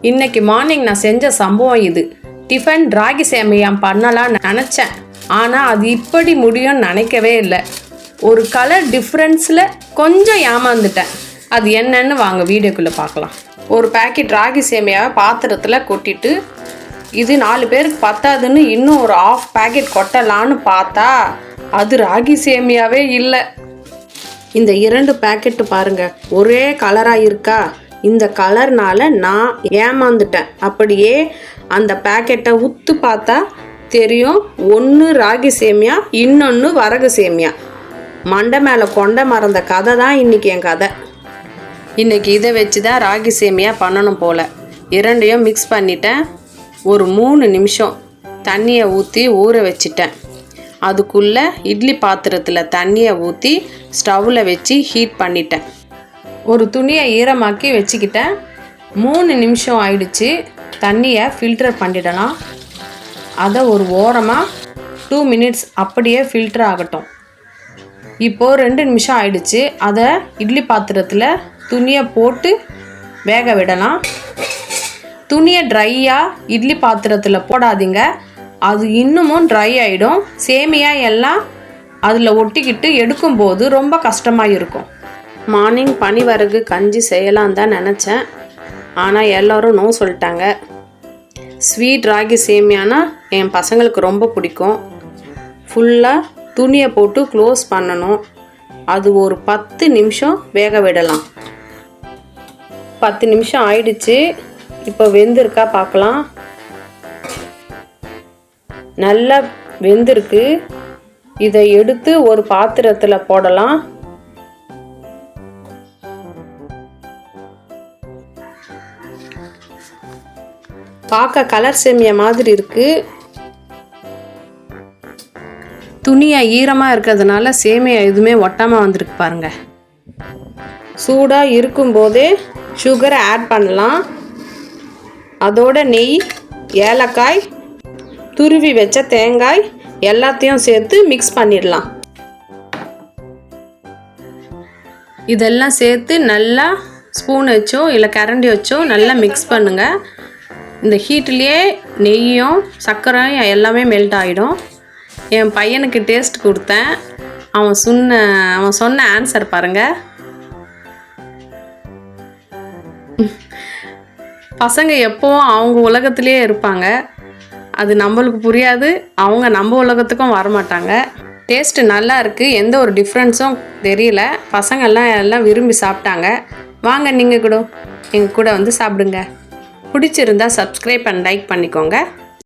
இன்னைக்கு மார்னிங் நான் செஞ்ச சம்பவம் இது. டிஃபன் ராகி சேமையாம் பண்ணலாம்னு நினச்சேன். ஆனால் அது இப்படி முடியும்னு நினைக்கவே இல்லை. ஒரு கலர் டிஃப்ரென்ஸில் கொஞ்சம் ஏமாந்துட்டேன். அது என்னன்னு வாங்க வீடியோக்குள்ளே பார்க்கலாம். ஒரு பேக்கெட் ராகி சேமியாவை பாத்திரத்தில் கொட்டிட்டு இது நாலு பேருக்கு பத்தாதுன்னு இன்னும் ஒரு ஆஃப் பேக்கெட் கொட்டலான்னு பார்த்தா அது ராகி சேமியாவே இல்லை. இந்த இரண்டு பேக்கெட்டு பாருங்க ஒரே கலராக இருக்கா? இந்த கலர்னால நான் ஏமாந்துட்டேன். அப்படியே அந்த பேக்கெட்டை உத்து பார்த்தா தெரியும் ஒன்று ராகி சேமியா இன்னொன்று வரகு சேமியா. மண்டை மேலே கொண்டை மறந்த கதை தான் இன்னைக்கு என் கதை. இன்னைக்கு இதை வச்சு தான் ராகி சேமியா பண்ணணும் போல். இரண்டையும் மிக்ஸ் பண்ணிட்டேன். ஒரு மூணு நிமிஷம் தண்ணியை ஊற்றி ஊற வச்சிட்டேன். அதுக்குள்ளே இட்லி பாத்திரத்தில் தண்ணியை ஊற்றி ஸ்டவ்வில் வச்சு ஹீட் பண்ணிட்டேன். ஒரு துணியை ஈரமாக்கி வச்சுக்கிட்டேன். மூணு நிமிஷம் ஆயிடுச்சு. தண்ணியை ஃபில்டர் பண்ணிடலாம். அதை ஒரு ஓரமாக டூ மினிட்ஸ் அப்படியே ஃபில்டர் ஆகட்டும். இப்போது ரெண்டு நிமிஷம் ஆயிடுச்சு. அதை இட்லி பாத்திரத்தில் துணியை போட்டு வேக விடலாம். துணியை ட்ரையாக இட்லி பாத்திரத்தில் போடாதீங்க. அது இன்னமும் ட்ரை ஆகிடும் சேமியா எல்லாம் அதில் ஒட்டிக்கிட்டு எடுக்கும்போது ரொம்ப கஷ்டமாக இருக்கும் மார்னிங் பனிவரகு கஞ்சி செய்யலாம் தான் நினச்சேன். ஆனால் எல்லோரும் நோ சொல்லிட்டாங்க. ஸ்வீட் ராகி சேமியானா என் பசங்களுக்கு ரொம்ப பிடிக்கும். ஃபுல்லாக துணியை போட்டு க்ளோஸ் பண்ணணும். அது ஒரு பத்து நிமிஷம் வேக விடலாம். பத்து நிமிஷம் ஆயிடுச்சு. இப்போ வெந்திருக்கா பார்க்கலாம். நல்லா வெந்திருக்கு. இதை எடுத்து ஒரு பாத்திரத்தில் போடலாம். பார்க்க கலர் சேமியா மாதிரி இருக்கு. துணியை ஈரமாக இருக்கிறதுனால சேமியா எதுவுமே ஒட்டாமல் வந்திருக்கு பாருங்க. சூடாக இருக்கும்போதே சுகரை ஆட் பண்ணலாம். அதோட நெய் ஏலக்காய் துருவி வச்ச தேங்காய் எல்லாத்தையும் சேர்த்து மிக்ஸ் பண்ணிடலாம். இதெல்லாம் சேர்த்து நல்லா ஸ்பூன் வச்சோ இல்லை கரண்டி வச்சோ நல்லா மிக்ஸ் பண்ணுங்கள் இந்த ஹீட்லேயே நெய்யும் சர்க்கரையும் எல்லாமே மெல்ட் ஆகிடும் என் பையனுக்கு டேஸ்ட் கொடுத்தேன். அவன் சொன்ன அவன் சொன்ன ஆன்சர் பாருங்கள் பசங்க எப்போவும் அவங்க உலகத்திலே இருப்பாங்க. அது நம்மளுக்கு புரியாது. அவங்க நம்ம உலகத்துக்கும் வரமாட்டாங்க. டேஸ்ட்டு நல்லா இருக்குது எந்த ஒரு டிஃப்ரென்ஸும் தெரியல. பசங்கள்லாம் எல்லாம் விரும்பி சாப்பிட்டாங்க. வாங்க நீங்கள் கூட. எங்கள் கூட வந்து சாப்பிடுங்க. பிடிச்சிருந்தா சப்ஸ்கிரைப் அண்ட் லைக் பண்ணிக்கோங்க.